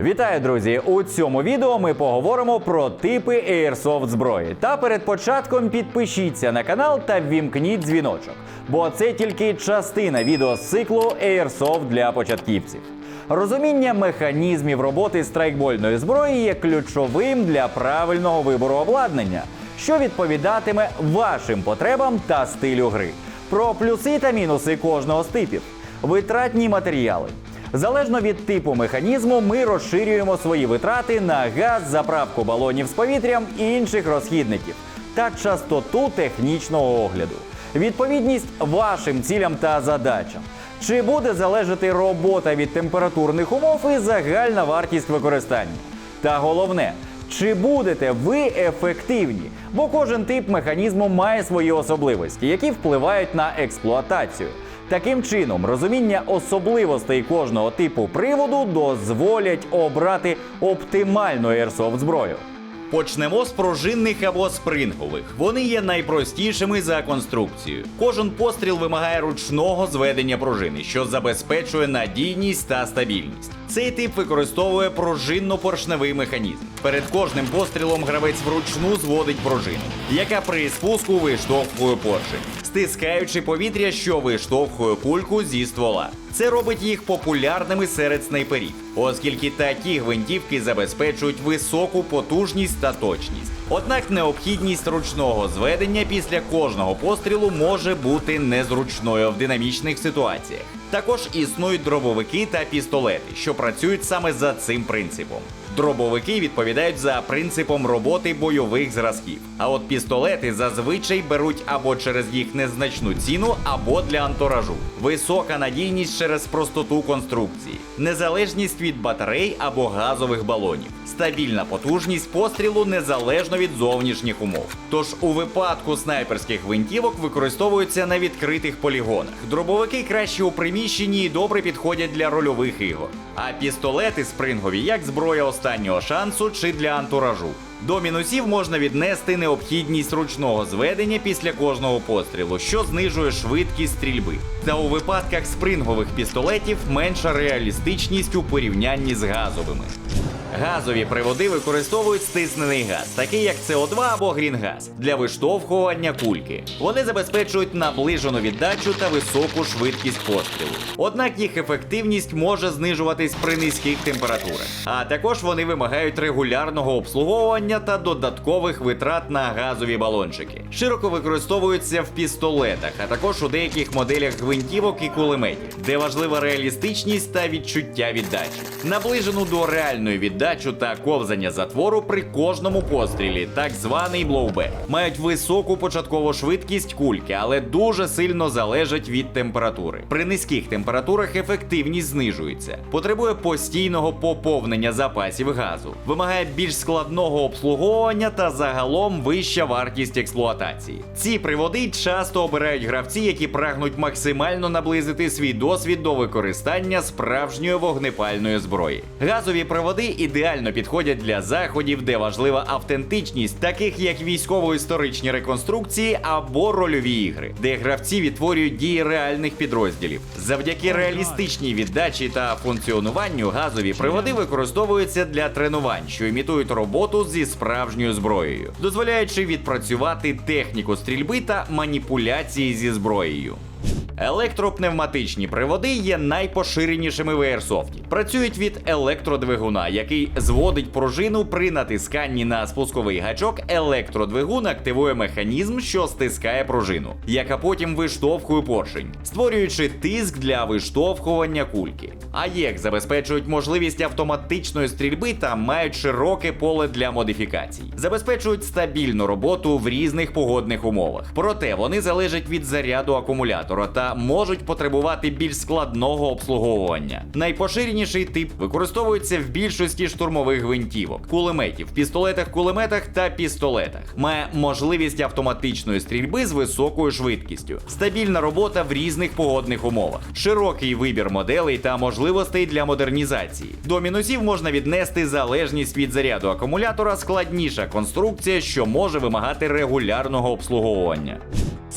Вітаю, друзі! У цьому відео ми поговоримо про типи Airsoft зброї. Та перед початком підпишіться на канал та ввімкніть дзвіночок, бо це тільки частина відео з циклу Airsoft для початківців. Розуміння механізмів роботи страйкбольної зброї є ключовим для правильного вибору обладнання, що відповідатиме вашим потребам та стилю гри. Про плюси та мінуси кожного з типів, витратні матеріали. Залежно від типу механізму, ми розширюємо свої витрати на газ, заправку балонів з повітрям і інших розхідників та частоту технічного огляду. Відповідність вашим цілям та задачам. Чи буде залежати робота від температурних умов і загальна вартість використання? Та головне, чи будете ви ефективні? Бо кожен тип механізму має свої особливості, які впливають на експлуатацію. Таким чином, розуміння особливостей кожного типу приводу дозволять обрати оптимальну airsoft зброю. Почнемо з пружинних або спрингових. Вони є найпростішими за конструкцією. Кожен постріл вимагає ручного зведення пружини, що забезпечує надійність та стабільність. Цей тип використовує пружинно-поршневий механізм. Перед кожним пострілом гравець вручну зводить пружину, яка при спуску виштовхує поршень, стискаючи повітря, що виштовхує кульку зі ствола. Це робить їх популярними серед снайперів, оскільки такі гвинтівки забезпечують високу потужність та точність. Однак необхідність ручного зведення після кожного пострілу може бути незручною в динамічних ситуаціях. Також існують дробовики та пістолети, що працюють саме за цим принципом. Дробовики відповідають за принципом роботи бойових зразків. А от пістолети зазвичай беруть або через їх незначну ціну, або для антуражу. Висока надійність через простоту конструкції, незалежність від батарей або газових балонів, стабільна потужність пострілу незалежно від зовнішніх умов. Тож у випадку снайперських гвинтівок використовуються на відкритих полігонах. Дробовики краще у приміщенні і добре підходять для рольових ігор. А пістолети спрингові як зброя шансу чи для антуражу. До мінусів можна віднести необхідність ручного зведення після кожного пострілу, що знижує швидкість стрільби. Та у випадках спрингових пістолетів менша реалістичність у порівнянні з газовими. Газові приводи використовують стиснений газ, такий як СО2 або грінгаз, для виштовхування кульки. Вони забезпечують наближену віддачу та високу швидкість пострілу. Однак їх ефективність може знижуватись при низьких температурах. А також вони вимагають регулярного обслуговування та додаткових витрат на газові балончики. Широко використовуються в пістолетах, а також у деяких моделях гвинтівок і кулеметів, де важлива реалістичність та відчуття віддачі. Наближену до реальної віддачу та ковзання затвору при кожному пострілі, так званий блоубек. Мають високу початкову швидкість кульки, але дуже сильно залежать від температури. При низьких температурах ефективність знижується, потребує постійного поповнення запасів газу, вимагає більш складного обслуговування та загалом вища вартість експлуатації. Ці приводи часто обирають гравці, які прагнуть максимально наблизити свій досвід до використання справжньої вогнепальної зброї. Газові приводи ідеально підходять для заходів, де важлива автентичність, таких як військово-історичні реконструкції або рольові ігри, де гравці відтворюють дії реальних підрозділів. Завдяки реалістичній віддачі та функціонуванню газові приводи використовуються для тренувань, що імітують роботу зі справжньою зброєю, дозволяючи відпрацювати техніку стрільби та маніпуляції зі зброєю. Електропневматичні приводи є найпоширенішими в Airsoft. Працюють від електродвигуна, який зводить пружину при натисканні на спусковий гачок. Електродвигун активує механізм, що стискає пружину, яка потім виштовхує поршень, створюючи тиск для виштовхування кульки. АЄК забезпечують можливість автоматичної стрільби та мають широке поле для модифікацій, забезпечують стабільну роботу в різних погодних умовах. Проте вони залежать від заряду акумулятора та можуть потребувати більш складного обслуговування. Найпоширеніший тип використовується в більшості штурмових гвинтівок, кулеметів, пістолетах-кулеметах та пістолетах. Має можливість автоматичної стрільби з високою швидкістю, стабільна робота в різних погодних умовах, широкий вибір моделей та можливостей для модернізації. До мінусів можна віднести залежність від заряду акумулятора, складніша конструкція, що може вимагати регулярного обслуговування.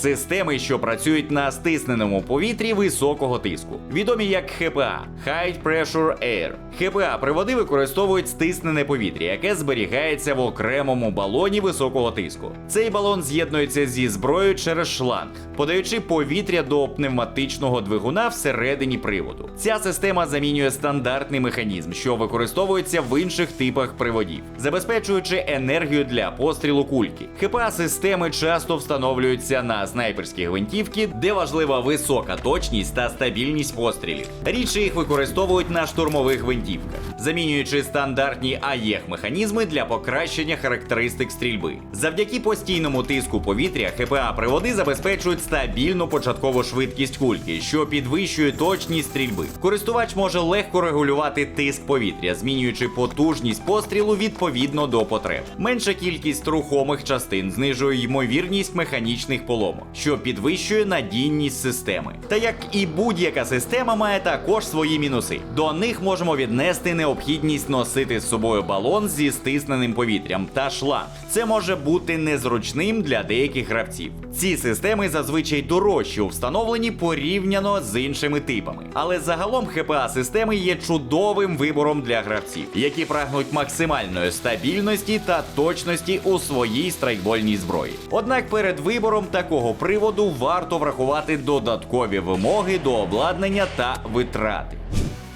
Системи, що працюють на стисненому повітрі високого тиску, відомі як ХПА High Pressure Air. ХПА приводи використовують стиснене повітря, яке зберігається в окремому балоні високого тиску. Цей балон з'єднується зі зброєю через шланг, подаючи повітря до пневматичного двигуна всередині приводу. Ця система замінює стандартний механізм, що використовується в інших типах приводів, забезпечуючи енергію для пострілу кульки. ХПА системи часто встановлюються на снайперські гвинтівки, де важлива висока точність та стабільність пострілів. Рідше їх використовують на штурмових гвинтівках, замінюючи стандартні АЄХ механізми для покращення характеристик стрільби. Завдяки постійному тиску повітря ХПА приводи забезпечують стабільну початкову швидкість кульки, що підвищує точність стрільби. Користувач може легко регулювати тиск повітря, змінюючи потужність пострілу відповідно до потреб. Менша кількість рухомих частин знижує ймовірність механічних поломок, що підвищує надійність системи. Та як і будь-яка система має також свої мінуси. До них можемо віднести необхідність носити з собою балон зі стисненим повітрям та шланг. Це може бути незручним для деяких гравців. Ці системи зазвичай дорожчі у встановленні порівняно з іншими типами. Але загалом ХПА системи є чудовим вибором для гравців, які прагнуть максимальної стабільності та точності у своїй страйкбольній зброї. Однак перед вибором такого приводу варто врахувати додаткові вимоги до обладнання та витрати.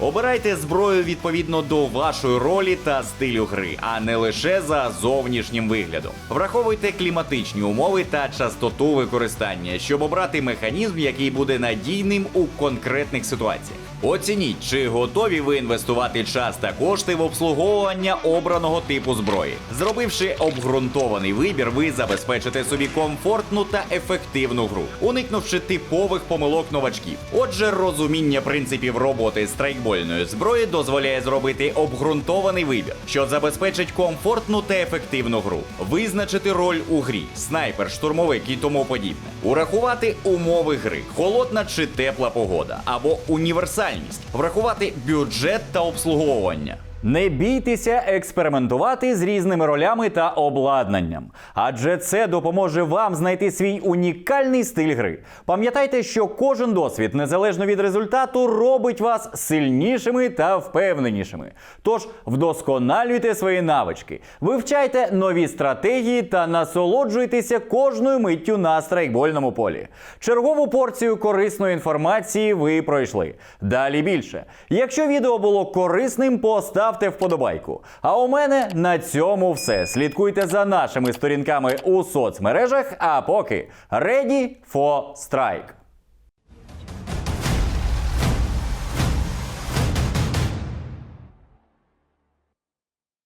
Обирайте зброю відповідно до вашої ролі та стилю гри, а не лише за зовнішнім виглядом. Враховуйте кліматичні умови та частоту використання, щоб обрати механізм, який буде надійним у конкретних ситуаціях. Оцініть, чи готові ви інвестувати час та кошти в обслуговування обраного типу зброї. Зробивши обґрунтований вибір, ви забезпечите собі комфортну та ефективну гру, уникнувши типових помилок новачків. Отже, розуміння принципів роботи страйкбольної зброї дозволяє зробити обґрунтований вибір, що забезпечить комфортну та ефективну гру, визначити роль у грі, снайпер, штурмовик і тому подібне, урахувати умови гри, холодна чи тепла погода або універсальність, врахувати бюджет та обслуговування. Не бійтеся експериментувати з різними ролями та обладнанням, адже це допоможе вам знайти свій унікальний стиль гри. Пам'ятайте, що кожен досвід, незалежно від результату, робить вас сильнішими та впевненішими. Тож вдосконалюйте свої навички, вивчайте нові стратегії та насолоджуйтеся кожною миттю на страйкбольному полі. Чергову порцію корисної інформації ви пройшли. Далі більше. Якщо відео було корисним, поставте вподобайку. А у мене на цьому все. Слідкуйте за нашими сторінками у соцмережах. А поки ready for strike!